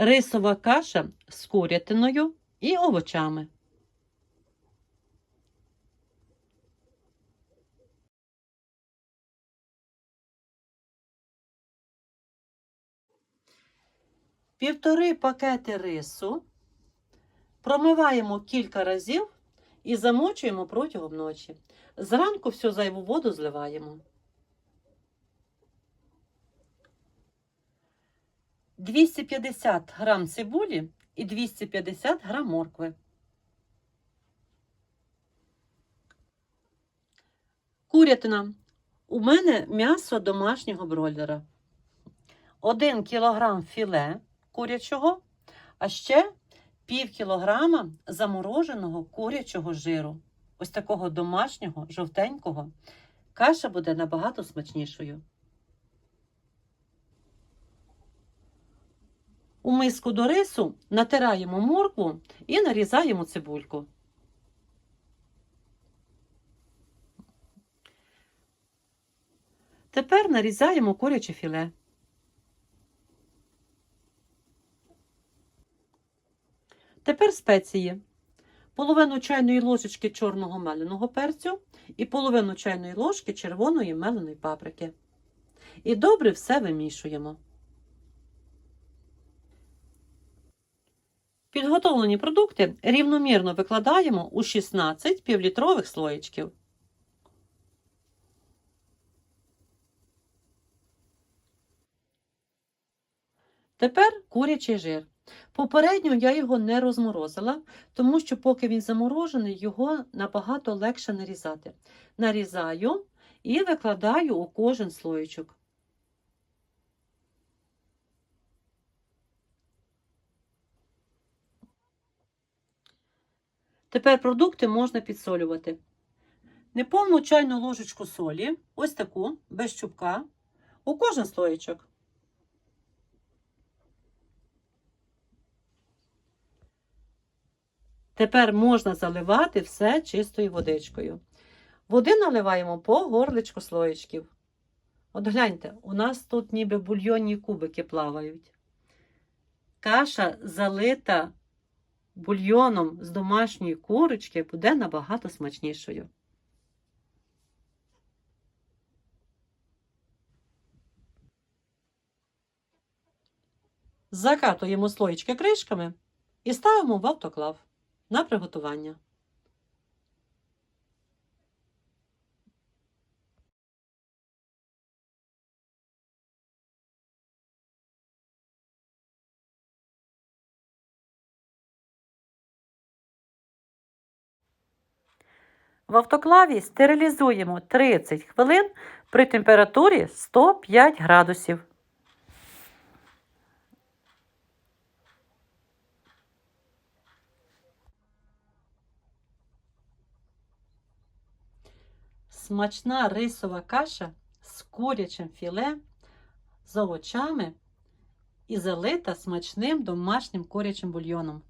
рисова каша з курятиною і овочами. Півтори пакети рису промиваємо кілька разів і замочуємо протягом ночі. Зранку всю зайву воду зливаємо. 250 грам цибулі і 250 грам моркви. Курятина. У мене м'ясо домашнього бройлера. 1 кілограм філе курячого, а ще пів кілограма замороженого курячого жиру. Ось такого домашнього, жовтенького. Каша буде набагато смачнішою. У миску до рису натираємо моркву і нарізаємо цибульку. Тепер нарізаємо куряче філе. Тепер спеції. Половину чайної ложечки чорного меленого перцю і половину чайної ложки червоної меленої паприки. І добре все вимішуємо. Підготовлені продукти рівномірно викладаємо у 16 півлітрових слоєчків. Тепер курячий жир. Попередньо я його не розморозила, тому що поки він заморожений, його набагато легше нарізати. Нарізаю і викладаю у кожен слоєчок. Тепер продукти можна підсолювати. Неповну чайну ложечку солі, ось таку, без чубка, у кожен слоєчок. Тепер можна заливати все чистою водичкою. Води наливаємо по горличку слоєчків. От гляньте, у нас тут ніби бульйонні кубики плавають. Каша залита бульйоном з домашньої курочки буде набагато смачнішою. Закатуємо слоєчки кришками і ставимо в автоклав на приготування. В автоклаві стерилізуємо 30 хвилин при температурі 105 градусів. Смачна рисова каша з курячим філе, з овочами і залита смачним домашнім курячим бульйоном.